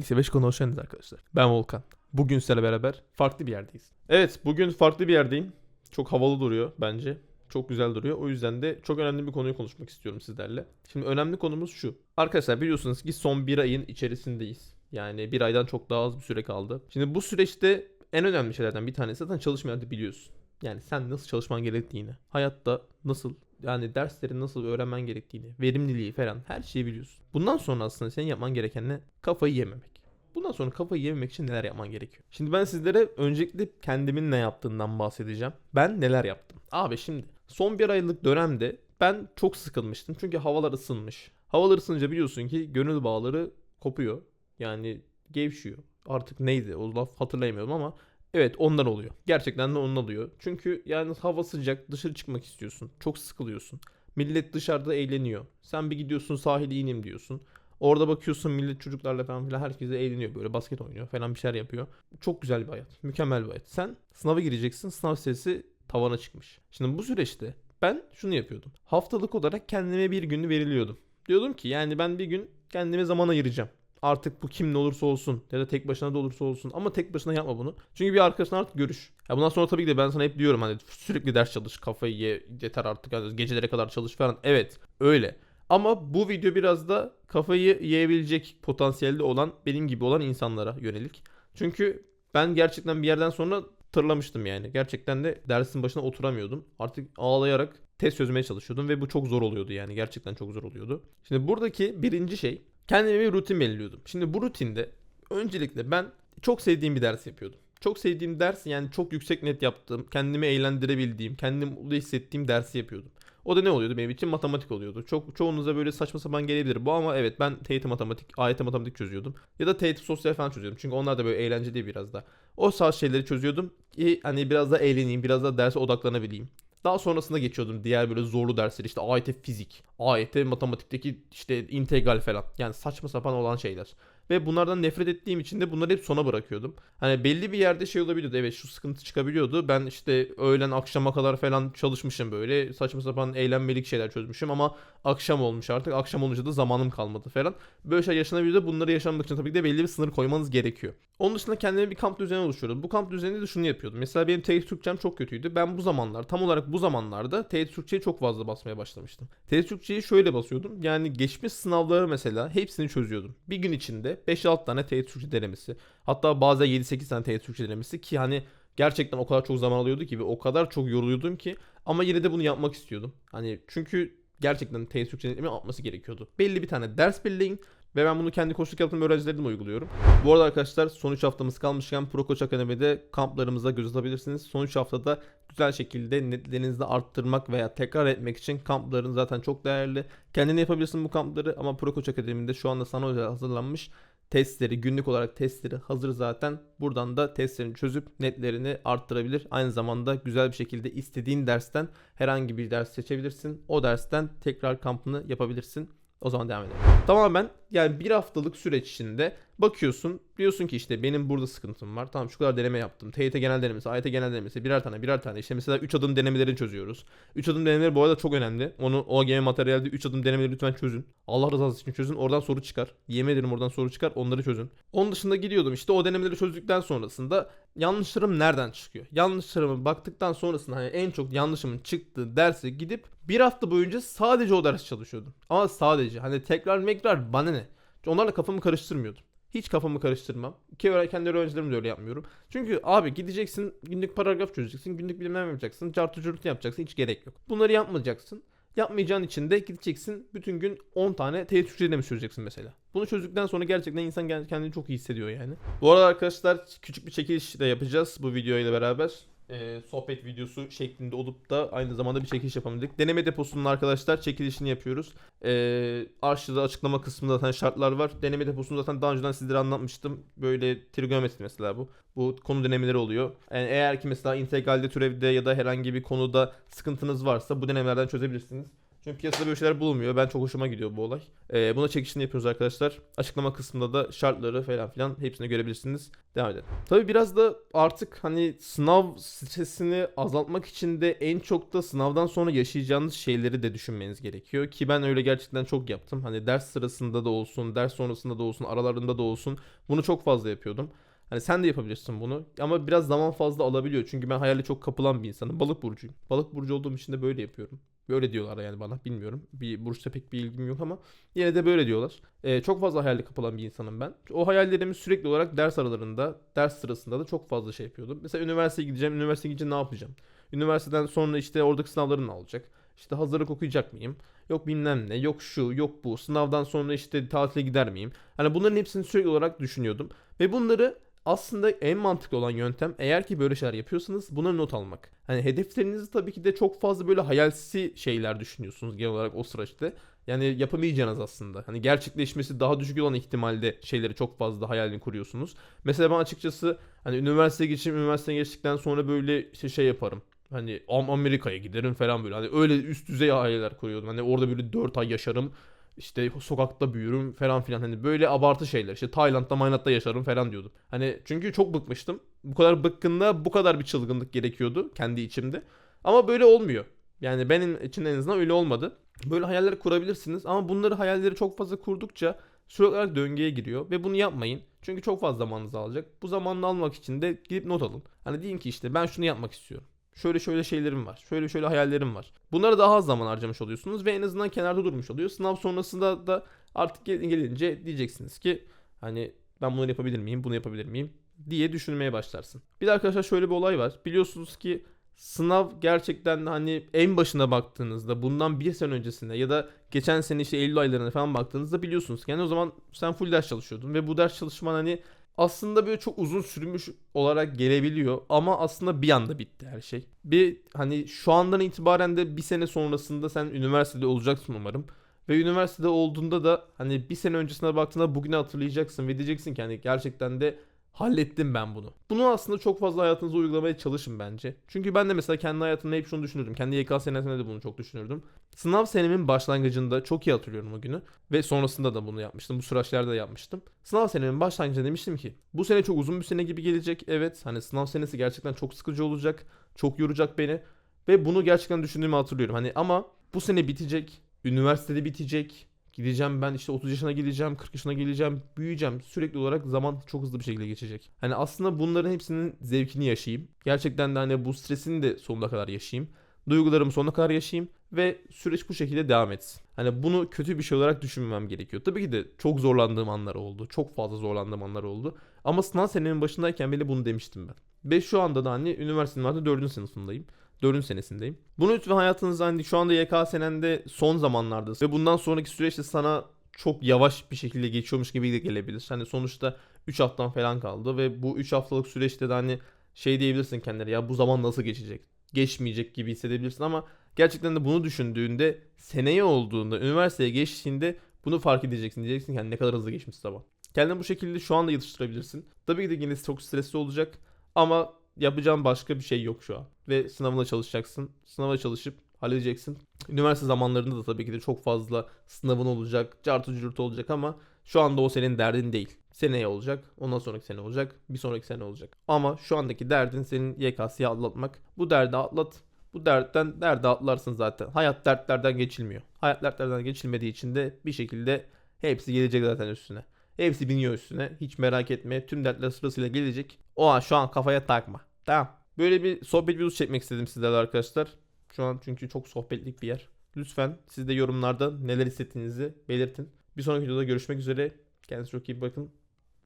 Lise 5 konu hoş geldiniz arkadaşlar. Ben Volkan. Bugün sizlerle beraber farklı bir yerdeyiz. Evet bugün farklı bir yerdeyim. Çok havalı duruyor bence. Çok güzel duruyor. O yüzden de çok önemli bir konuyu konuşmak istiyorum sizlerle. Şimdi önemli konumuz şu. Arkadaşlar biliyorsunuz ki son bir ayın içerisindeyiz. Yani bir aydan çok daha az bir süre kaldı. Şimdi bu süreçte en önemli şeylerden bir tanesi zaten çalışma hayatı biliyorsun. Yani sen nasıl çalışman gerektiğini, hayatta nasıl yani dersleri nasıl öğrenmen gerektiğini, verimliliği falan her şeyi biliyorsun. Bundan sonra aslında senin yapman gereken ne? Kafayı yememek. Bundan sonra kafayı yememek için neler yapman gerekiyor? Şimdi ben sizlere öncelikle kendimin ne yaptığından bahsedeceğim. Ben neler yaptım? Abi şimdi son bir aylık dönemde ben çok sıkılmıştım. Çünkü havalar ısınmış. Havalar ısınınca biliyorsun ki gönül bağları kopuyor. Yani gevşiyor. Artık neydi o laf hatırlayamıyorum ama Evet ondan oluyor. Gerçekten de ondan oluyor. Çünkü yani hava sıcak dışarı çıkmak istiyorsun. Çok sıkılıyorsun. Millet dışarıda eğleniyor. Sen bir gidiyorsun sahile ineyim diyorsun. Orada bakıyorsun millet çocuklarla falan filan herkes de eğleniyor böyle basket oynuyor falan bir şeyler yapıyor. Çok güzel bir hayat. Mükemmel bir hayat. Sen sınava gireceksin. Sınav stresi tavana çıkmış. Şimdi bu süreçte ben şunu yapıyordum. Haftalık olarak kendime bir günü veriliyordum. Diyordum ki yani ben bir gün kendime zaman ayıracağım. Artık bu kim ne olursa olsun ya da tek başına da olursa olsun ama tek başına yapma bunu. Çünkü bir arkadaşına artık görüş. Ya bundan sonra tabii ki de ben sana hep diyorum hani sürekli ders çalış, kafayı ye, yeter artık yani gecelere kadar çalış falan. Evet, öyle. Ama bu video biraz da kafayı yiyebilecek potansiyelde olan benim gibi olan insanlara yönelik. Çünkü ben gerçekten bir yerden sonra tırlamıştım yani. Gerçekten de dersin başına oturamıyordum. Artık ağlayarak test çözmeye çalışıyordum ve bu çok zor oluyordu yani. Gerçekten çok zor oluyordu. Şimdi buradaki birinci şey kendime bir rutin belirliyordum. Şimdi bu rutinde öncelikle ben çok sevdiğim bir ders yapıyordum. Çok sevdiğim ders yani çok yüksek net yaptığım, kendimi eğlendirebildiğim, kendimi mutlu hissettiğim dersi yapıyordum. O da ne oluyordu benim için? Matematik oluyordu. Çok çoğunuza böyle saçma sapan gelebilir bu ama evet ben TYT matematik, AYT matematik çözüyordum. Ya da TYT sosyal falan çözüyordum. Çünkü onlar da böyle eğlenceli biraz da. O saat şeyleri çözüyordum. ki hani biraz da eğleneyim, biraz da derse odaklanabileyim. Daha sonrasında geçiyordum diğer böyle zorlu dersler işte AYT fizik, AYT matematikteki işte integral falan. Yani saçma sapan olan şeyler. Ve bunlardan nefret ettiğim için de bunları hep sona bırakıyordum. Hani belli bir yerde şey olabiliyordu. Evet şu sıkıntı çıkabiliyordu. Ben işte öğlen akşama kadar falan çalışmışım böyle. Saçma sapan eğlenmelik şeyler çözmüşüm ama akşam olmuş artık. Akşam olunca da zamanım kalmadı falan. Böyle şey yaşanabiliyordu. Bunları yaşamak için tabii ki de belli bir sınır koymanız gerekiyor. Onun dışında kendime bir kamp düzeni oluşturuyordum. Bu kamp düzeninde de şunu yapıyordum. Mesela benim TYT Türkçem çok kötüydü. Ben bu zamanlar tam olarak bu zamanlarda TYT Türkçeyi çok fazla basmaya başlamıştım. TYT Türkçeyi şöyle basıyordum. Yani geçmiş sınavları mesela hepsini çözüyordum. Bir gün içinde 5-6 tane TYT Türkçe denemesi. Hatta bazen 7-8 tane TYT Türkçe denemesi ki hani gerçekten o kadar çok zaman alıyordu ki ve o kadar çok yoruluyordum ki ama yine de bunu yapmak istiyordum. Hani çünkü gerçekten TYT Türkçe denetimi atması gerekiyordu. Belli bir tane ders belirleyin ve ben bunu kendi koçluk yaptığım öğrencilerimle uyguluyorum. Bu arada arkadaşlar son 3 haftamız kalmışken Pro Koç Akademi'de kamplarımıza göz atabilirsiniz. Son 3 haftada güzel şekilde netlerinizi arttırmak veya tekrar etmek için kampların zaten çok değerli. Kendini yapabilirsin bu kampları ama Pro Koç Akademi'de şu anda sana özel hazırlanmış testleri günlük olarak testleri hazır zaten. Buradan da testlerini çözüp netlerini arttırabilir. Aynı zamanda güzel bir şekilde istediğin dersten herhangi bir ders seçebilirsin. O dersten tekrar kampını yapabilirsin. O zaman devam edelim. Tamamen yani bir haftalık süreç içinde bakıyorsun diyorsun ki işte benim burada sıkıntım var. Tamam şu kadar deneme yaptım. TYT genel denemesi, AYT genel denemesi birer tane birer tane. İşte mesela 3 adım denemelerini çözüyoruz. 3 adım denemeleri bu arada çok önemli. Onu OGM materyalde 3 adım denemeleri lütfen çözün. Allah rızası için çözün. Oradan soru çıkar. Yemin ederim oradan soru çıkar. Onları çözün. Onun dışında gidiyordum işte o denemeleri çözdükten sonrasında yanlışlarım nereden çıkıyor? Yanlışlarımı baktıktan sonrasında hani en çok yanlışımın çıktığı derse gidip bir hafta boyunca sadece o ders çalışıyordum. Ama sadece hani tekrar mekrar bana ne? Onlarla kafamı karıştırmıyordum. Hiç kafamı karıştırmam. Ki kendi öğrencilerim de öyle yapmıyorum. Çünkü abi gideceksin günlük paragraf çözeceksin. Günlük bilmem yapacaksın. Cartı cürtü yapacaksın. Hiç gerek yok. Bunları yapmayacaksın. Yapmayacağın için de gideceksin bütün gün 10 tane TYT Türkçe deneme çözeceksin mesela. Bunu çözdükten sonra gerçekten insan kendini çok iyi hissediyor yani. Bu arada arkadaşlar küçük bir çekiliş de yapacağız bu video ile beraber e, sohbet videosu şeklinde olup da aynı zamanda bir çekiliş yapabildik. Deneme deposunun arkadaşlar çekilişini yapıyoruz. E, aşağıda açıklama kısmında zaten şartlar var. Deneme deposunu zaten daha önceden sizlere anlatmıştım. Böyle trigonometri mesela bu. Bu konu denemeleri oluyor. Yani eğer ki mesela integralde, türevde ya da herhangi bir konuda sıkıntınız varsa bu denemelerden çözebilirsiniz. Çünkü piyasada böyle şeyler bulunmuyor. Ben çok hoşuma gidiyor bu olay. Ee, buna çekişini yapıyoruz arkadaşlar. Açıklama kısmında da şartları falan filan hepsini görebilirsiniz. Devam edelim. Tabii biraz da artık hani sınav stresini azaltmak için de en çok da sınavdan sonra yaşayacağınız şeyleri de düşünmeniz gerekiyor. Ki ben öyle gerçekten çok yaptım. Hani ders sırasında da olsun, ders sonrasında da olsun, aralarında da olsun. Bunu çok fazla yapıyordum. Hani sen de yapabilirsin bunu ama biraz zaman fazla alabiliyor. Çünkü ben hayali çok kapılan bir insanım. Balık burcuyum. Balık burcu olduğum için de böyle yapıyorum. Böyle diyorlar yani bana bilmiyorum. Bir burçta pek bir ilgim yok ama yine de böyle diyorlar. Ee, çok fazla hayali kapılan bir insanım ben. O hayallerimi sürekli olarak ders aralarında, ders sırasında da çok fazla şey yapıyordum. Mesela üniversiteye gideceğim. Üniversiteye gidince ne yapacağım? Üniversiteden sonra işte oradaki sınavların ne olacak? İşte hazırlık okuyacak mıyım? Yok bilmem ne, yok şu, yok bu. Sınavdan sonra işte tatile gider miyim? Hani bunların hepsini sürekli olarak düşünüyordum. Ve bunları aslında en mantıklı olan yöntem eğer ki böyle şeyler yapıyorsanız buna not almak. Hani hedeflerinizi tabii ki de çok fazla böyle hayalsi şeyler düşünüyorsunuz genel olarak o süreçte. Yani yapamayacağınız aslında. Hani gerçekleşmesi daha düşük olan ihtimalde şeyleri çok fazla hayalini kuruyorsunuz. Mesela ben açıkçası hani üniversiteye geçeyim, üniversiteye geçtikten sonra böyle işte şey yaparım. Hani Am- Amerika'ya giderim falan böyle. Hani öyle üst düzey hayaller kuruyordum. Hani orada böyle 4 ay yaşarım. İşte sokakta büyürüm falan filan. Hani böyle abartı şeyler. İşte Tayland'da Mayland'da yaşarım falan diyordum. Hani çünkü çok bıkmıştım. Bu kadar bıkkınlığa bu kadar bir çılgınlık gerekiyordu kendi içimde. Ama böyle olmuyor. Yani benim için en azından öyle olmadı. Böyle hayaller kurabilirsiniz ama bunları hayalleri çok fazla kurdukça sürekli olarak döngüye giriyor ve bunu yapmayın. Çünkü çok fazla zamanınızı alacak. Bu zamanını almak için de gidip not alın. Hani deyin ki işte ben şunu yapmak istiyorum. Şöyle şöyle şeylerim var. Şöyle şöyle hayallerim var. Bunlara daha az zaman harcamış oluyorsunuz ve en azından kenarda durmuş oluyor. Sınav sonrasında da artık gel- gelince diyeceksiniz ki hani ben bunu yapabilir miyim, bunu yapabilir miyim diye düşünmeye başlarsın. Bir de arkadaşlar şöyle bir olay var. Biliyorsunuz ki sınav gerçekten hani en başına baktığınızda bundan bir sene öncesinde ya da geçen sene işte Eylül aylarına falan baktığınızda biliyorsunuz ki yani o zaman sen full ders çalışıyordun ve bu ders çalışman hani aslında böyle çok uzun sürmüş olarak gelebiliyor ama aslında bir anda bitti her şey. Bir hani şu andan itibaren de bir sene sonrasında sen üniversitede olacaksın umarım. Ve üniversitede olduğunda da hani bir sene öncesine baktığında bugünü hatırlayacaksın ve diyeceksin ki hani gerçekten de hallettim ben bunu. Bunu aslında çok fazla hayatınıza uygulamaya çalışın bence. Çünkü ben de mesela kendi hayatımda hep şunu düşünürdüm. Kendi YK senesinde de bunu çok düşünürdüm. Sınav senemin başlangıcında çok iyi hatırlıyorum o günü. Ve sonrasında da bunu yapmıştım. Bu süreçlerde de yapmıştım. Sınav senemin başlangıcında demiştim ki bu sene çok uzun bir sene gibi gelecek. Evet hani sınav senesi gerçekten çok sıkıcı olacak. Çok yoracak beni. Ve bunu gerçekten düşündüğümü hatırlıyorum. Hani ama bu sene bitecek. Üniversitede bitecek. Gideceğim ben işte 30 yaşına geleceğim, 40 yaşına geleceğim, büyüyeceğim. Sürekli olarak zaman çok hızlı bir şekilde geçecek. Hani aslında bunların hepsinin zevkini yaşayayım. Gerçekten de hani bu stresini de sonuna kadar yaşayayım. Duygularımı sonuna kadar yaşayayım ve süreç bu şekilde devam etsin. Hani bunu kötü bir şey olarak düşünmemem gerekiyor. Tabii ki de çok zorlandığım anlar oldu. Çok fazla zorlandığım anlar oldu. Ama sınav senemin başındayken bile bunu demiştim ben. Ve şu anda da hani üniversitenin artık 4. sınıfındayım. 4. senesindeyim. Bunu lütfen hayatınızda hani şu anda YK senende son zamanlardasın. Ve bundan sonraki süreçte sana çok yavaş bir şekilde geçiyormuş gibi de gelebilir. Hani sonuçta 3 haftan falan kaldı ve bu 3 haftalık süreçte de hani şey diyebilirsin kendine ya bu zaman nasıl geçecek? Geçmeyecek gibi hissedebilirsin ama gerçekten de bunu düşündüğünde seneye olduğunda üniversiteye geçtiğinde bunu fark edeceksin. Diyeceksin ki hani ne kadar hızlı geçmiş zaman. Kendini bu şekilde şu anda yatıştırabilirsin. Tabii ki de yine çok stresli olacak ama yapacağın başka bir şey yok şu an. Ve sınavına çalışacaksın. Sınava çalışıp halledeceksin. Üniversite zamanlarında da tabii ki de çok fazla sınavın olacak. Cartı cürt olacak ama şu anda o senin derdin değil. Seneye olacak. Ondan sonraki sene olacak. Bir sonraki sene olacak. Ama şu andaki derdin senin YKS'yi atlatmak. Bu derdi atlat. Bu dertten derdi atlarsın zaten. Hayat dertlerden geçilmiyor. Hayat dertlerden geçilmediği için de bir şekilde hepsi gelecek zaten üstüne. Hepsi biniyor üstüne. Hiç merak etme. Tüm dertler sırasıyla gelecek. O an şu an kafaya takma. Tamam. Böyle bir sohbet videosu çekmek istedim sizlerle arkadaşlar. Şu an çünkü çok sohbetlik bir yer. Lütfen siz de yorumlarda neler hissettiğinizi belirtin. Bir sonraki videoda görüşmek üzere. Kendinize çok iyi bakın.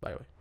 Bay bay.